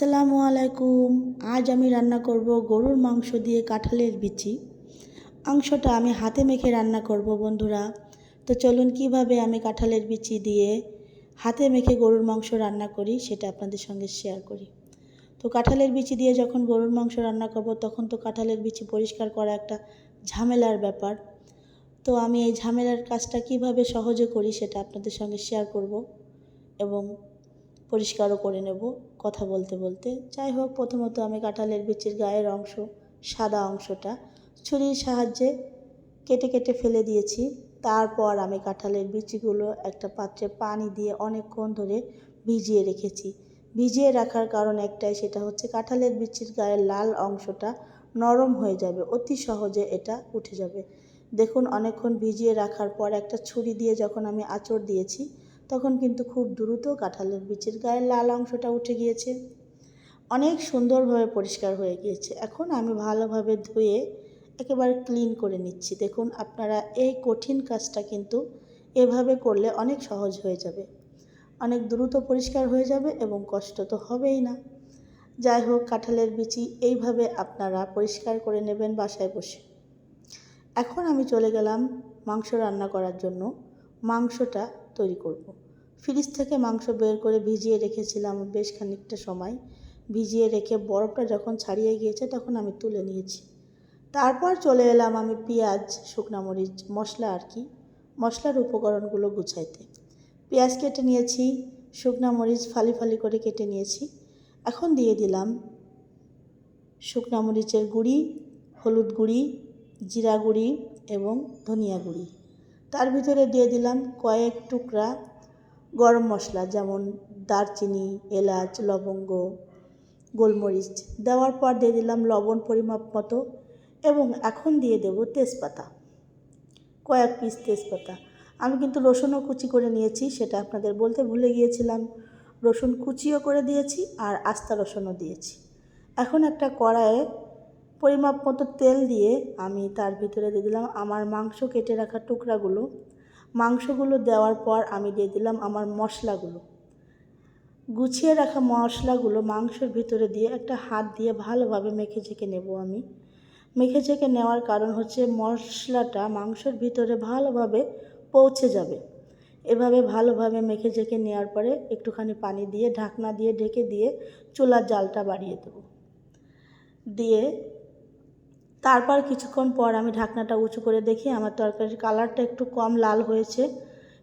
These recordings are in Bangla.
আসসালামু আলাইকুম। আজ আমি রান্না করব গরুর মাংস দিয়ে কাঁঠালের বিচি। অংশটা আমি হাতে মেখে রান্না করব বন্ধুরা। তো চলুন কীভাবে আমি কাঁঠালের বিচি দিয়ে হাতে মেখে গরুর মাংস রান্না করি সেটা আপনাদের সঙ্গে শেয়ার করি। তো কাঁঠালের বিচি দিয়ে যখন গরুর মাংস রান্না করব, তখন তো কাঁঠালের বিচি পরিষ্কার করা একটা ঝামেলার ব্যাপার। তো আমি এই ঝামেলার কাজটা কীভাবে সহজে করি সেটা আপনাদের সঙ্গে শেয়ার করব এবং পরিষ্কারও করে নেব কথা বলতে বলতে। যাই হোক, প্রথমত আমি কাঁঠালের বিচির গায়ের অংশ, সাদা অংশটা, ছুরির সাহায্যে কেটে কেটে ফেলে দিয়েছি। তারপর আমি কাঁঠালের বিচিগুলো একটা পাত্রে পানি দিয়ে অনেকক্ষণ ধরে ভিজিয়ে রেখেছি। ভিজিয়ে রাখার কারণ একটাই, সেটা হচ্ছে কাঁঠালের বিচির গায়ের লাল অংশটা নরম হয়ে যাবে, অতি সহজে এটা উঠে যাবে। দেখুন, অনেকক্ষণ ভিজিয়ে রাখার পর একটা ছুরি দিয়ে যখন আমি আঁচড় দিয়েছি তখন কিন্তু খুব দ্রুত কাঁঠালের বিচির গায়ের লাল অংশটা উঠে গিয়েছে। অনেক সুন্দরভাবে পরিষ্কার হয়ে গিয়েছে। এখন আমি ভালোভাবে ধুয়ে একেবারে ক্লিন করে নিচ্ছি। দেখুন, আপনারা এই কঠিন কাজটা কিন্তু এভাবে করলে অনেক সহজ হয়ে যাবে। অনেক দ্রুত পরিষ্কার হয়ে যাবে এবং কষ্ট তো হবেই না। যাই হোক, কাঁঠালের বিচি এইভাবে আপনারা পরিষ্কার করে নেবেন বাসায় বসে। এখন আমি চলে গেলাম মাংস রান্না করার জন্য। মাংসটা তৈরি করব। ফ্রিজ থেকে মাংস বের করে ভিজিয়ে রেখেছিলাম বেশ খানিকটা সময়। ভিজিয়ে রেখে বরফটা যখন ছাড়িয়ে গিয়েছে তখন আমি তুলে নিয়েছি। তারপর চলে এলাম আমি পেঁয়াজ, শুকনা মরিচ, মশলা আর কি, মশলার উপকরণগুলো গুছাইতে। পেঁয়াজ কেটে নিয়েছি, শুকনা মরিচ ফালি ফালি করে কেটে নিয়েছি। এখন দিয়ে দিলাম শুকনা মরিচের গুঁড়ি, হলুদ গুঁড়ি, জিরা গুঁড়ি এবং ধনিয়া গুঁড়ি। তার ভিতরে দিয়ে দিলাম কয়েক টুকরা গরম মশলা, যেমন দারচিনি, এলাচ, লবঙ্গ, গোলমরিচ। দেওয়ার পর দিয়ে দিলাম লবণ পরিমাপ মতো এবং এখন দিয়ে দেব তেজপাতা, কয়েক পিস তেজপাতা। আমি কিন্তু রসুনও কুচি করে নিয়েছি, সেটা আপনাদের বলতে ভুলে গিয়েছিলাম। রসুন কুচিও করে দিয়েছি আর আস্তা রসুনও দিয়েছি। এখন একটা কড়াইয়ে পরিমাপ মতো তেল দিয়ে আমি তার ভিতরে দিয়ে দিলাম আমার মাংস কেটে রাখা টুকরাগুলো। মাংসগুলো দেওয়ার পর আমি দিয়ে দিলাম আমার মশলাগুলো। গুছিয়ে রাখা মশলাগুলো মাংসের ভিতরে দিয়ে একটা হাত দিয়ে ভালোভাবে মেখে ঝেঁকে নেব আমি। মেখে ঝেঁকে নেওয়ার কারণ হচ্ছে মশলাটা মাংসের ভিতরে ভালোভাবে পৌঁছে যাবে। এভাবে ভালোভাবে মেখে ঝেঁকে নেওয়ার পরে একটুখানি পানি দিয়ে ঢাকনা দিয়ে ঢেকে দিয়ে চুলার জালটা বাড়িয়ে দেবো। দিয়ে তারপর কিছুক্ষণ পর আমি ঢাকনাটা উঁচু করে দেখি আমার তরকারির কালারটা একটু কম লাল হয়েছে।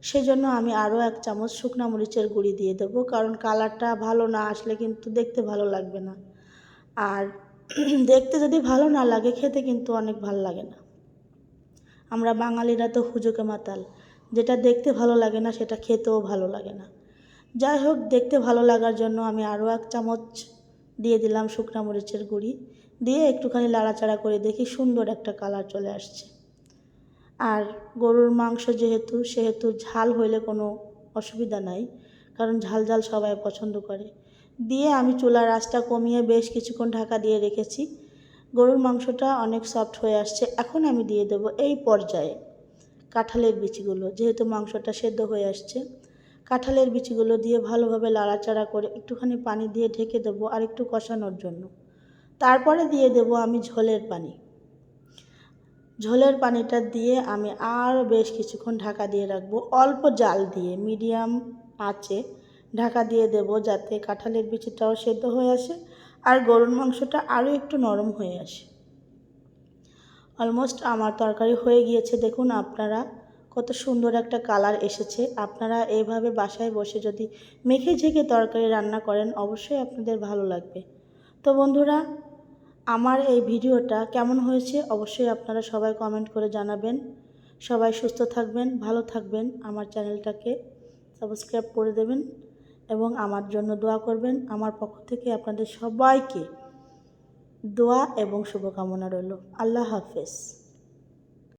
সেজন্য আমি আরও এক চামচ শুকনো মরিচের গুঁড়ি দিয়ে দেবো, কারণ কালারটা ভালো না আসলে কিন্তু দেখতে ভালো লাগবে না। আর দেখতে যদি ভালো না লাগে, খেতে কিন্তু অনেক ভালো লাগে না। আমরা বাঙালিরা তো হুজুকে মাতাল। যেটা দেখতে ভালো লাগে না, সেটা খেতেও ভালো লাগে না। যাই হোক, দেখতে ভালো লাগার জন্য আমি আরও এক চামচ দিয়ে দিলাম শুকনা মরিচের গুঁড়ি। দিয়ে একটুখানি লাড়াচাড়া করে দেখি সুন্দর একটা কালার চলে আসছে। আর গরুর মাংস যেহেতু, সেহেতু ঝাল হইলে কোনো অসুবিধা নাই, কারণ ঝাল ঝাল সবাই পছন্দ করে। দিয়ে আমি চুলার আঁচটা কমিয়ে বেশ কিছুক্ষণ ঢাকা দিয়ে রেখেছি। গরুর মাংসটা অনেক সফট হয়ে আসছে, এখন আমি দিয়ে দেব এই পর্যায়ে কাঁঠালের বিচিগুলো, যেহেতু মাংসটা সেদ্ধ হয়ে আসছে। কাঁঠালের বিচিগুলো দিয়ে ভালোভাবে লাড়াচাড়া করে একটুখানি পানি দিয়ে ঢেকে দেবো আর একটু কষানোর জন্য। তারপরে দিয়ে দেব আমি ঝোলের পানি। ঝোলের পানিটা দিয়ে আমি আরও বেশ কিছুক্ষণ ঢাকা দিয়ে রাখব। অল্প জাল দিয়ে, মিডিয়াম আঁচে ঢাকা দিয়ে দেব যাতে কাঁঠালের বিচিটাও সেদ্ধ হয়ে আসে আর গরুর মাংসটা আরও একটু নরম হয়ে আসে। অলমোস্ট আমার তরকারি হয়ে গিয়েছে। দেখুন আপনারা কত সুন্দর একটা কালার এসেছে। আপনারা এইভাবে বাসায় বসে যদি মেখে ঝেঁকে তরকারি রান্না করেন, অবশ্যই আপনাদের ভালো লাগবে। তো বন্ধুরা আমার এই ভিডিওটা কেমন হয়েছে অবশ্যই আপনারা সবাই কমেন্ট করে জানাবেন। সবাই সুস্থ থাকবেন, ভালো থাকবেন, আমার চ্যানেলটাকে সাবস্ক্রাইব করে দেবেন এবং আমার জন্য দোয়া করবেন। আমার পক্ষ থেকে আপনাদের সবাইকে দোয়া এবং শুভকামনা রইল। আল্লাহ হাফেজ।